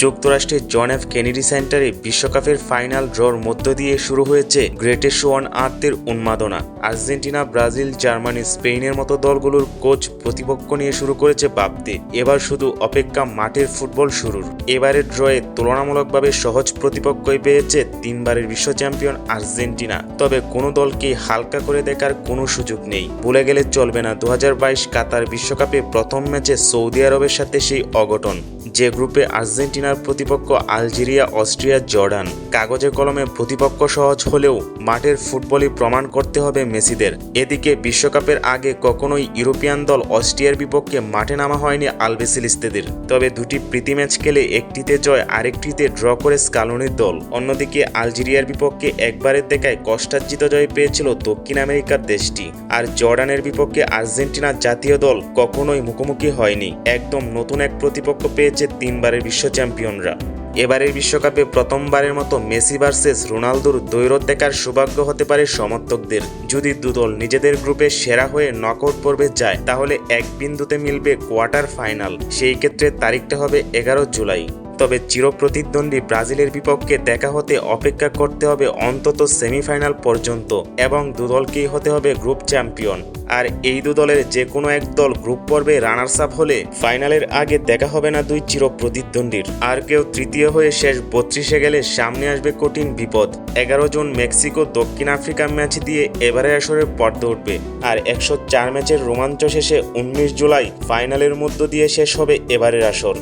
যুক্তরাষ্ট্রের John F Kennedy সেন্টারে বিশ্বকাপের ফাইনাল ড্রর মধ্য দিয়ে শুরু হয়েছে গ্রেটেস্ট ওয়ান আর্থের উন্মাদনা। আর্জেন্টিনা, ব্রাজিল, জার্মানি স্পেনের মতো দলগুলোর কোচ প্রতিপক্ষ নিয়ে শুরু করেছে ভাবতে এবার শুধু অপেক্ষা মাঠের ফুটবল শুরুর। এবারের ড্রয়ে তুলনামূলকভাবে সহজ প্রতিপক্ষই পেয়েছে তিনবারের বিশ্ব চ্যাম্পিয়ন আর্জেন্টিনা। তবে কোনো দলকে হালকা করে দেখার কোনো সুযোগ নেই। ভুলে গেলে চলবে না। দু হাজার বাইশ কাতার বিশ্বকাপে প্রথম ম্যাচে সৌদি আরবের সাথে সেই অঘটন। যে গ্রুপে আর্জেন্টিনার প্রতিপক্ষ আলজেরিয়া, অস্ট্রিয়া, জর্ডান। কাগজে কলমে প্রতিপক্ষ সহজ হলেও মাঠের ফুটবলই প্রমাণ করতে হবে মেসিদের। এদিকে বিশ্বকাপের আগে কখনোই ইউরোপিয়ান দল অস্ট্রিয়ার বিপক্ষে মাঠে নামা হয়নি আলবেসিলিস্তেদের। তবে দুটি প্রীতি ম্যাচ খেলে একটিতে জয়, আরেকটিতে ড্র করে স্কালনির দল। অন্যদিকে আলজেরিয়ার বিপক্ষে একবারের দেখায় কষ্টার্জিত জয় পেয়েছিল দক্ষিণ আমেরিকার দেশটি। আর জর্ডানের বিপক্ষে আর্জেন্টিনার জাতীয় দল কখনোই মুখোমুখি হয়নি। একদম নতুন এক প্রতিপক্ষ পেয়েছে তিনবারের বিশ্ব চ্যাম্পিয়নরা। এবারের বিশ্বকাপে প্রথমবারের মতো মেসি ভার্সেস রোনালদোর দৈরত দেখার সৌভাগ্য হতে পারে সমর্থকদের। যদি দুদল নিজেদের গ্রুপে সেরা হয়ে নকআউট পর্বে যায়, তাহলে এক বিন্দুতে মিলবে কোয়ার্টার ফাইনাল। সেই ক্ষেত্রে তারিখটা হবে এগারো জুলাই। তবে চিরপ্রতিদ্বন্দ্বী ব্রাজিলের বিপক্ষে দেখা হতে অপেক্ষা করতে হবে অন্তত সেমিফাইনাল পর্যন্ত এবং দুদলকেই হতে হবে গ্রুপ চ্যাম্পিয়ন। আর এই দুদলের যে কোনো এক দল গ্রুপ পর্বে রানার্স আপ হলে ফাইনালের আগে দেখা হবে না দুই চিরপ্রতিদ্বন্দ্বীর। আর কেউ তৃতীয় হয়ে শেষ বত্রিশে গেলে সামনে আসবে কঠিন বিপদ। এগারো জন মেক্সিকো দক্ষিণ আফ্রিকা ম্যাচ দিয়ে এবারে আসরে পর্দা উঠবে। আর একশো চার ম্যাচের রোমাঞ্চ শেষে উনিশ জুলাই ফাইনালের মধ্য দিয়ে শেষ হবে এবারের আসর।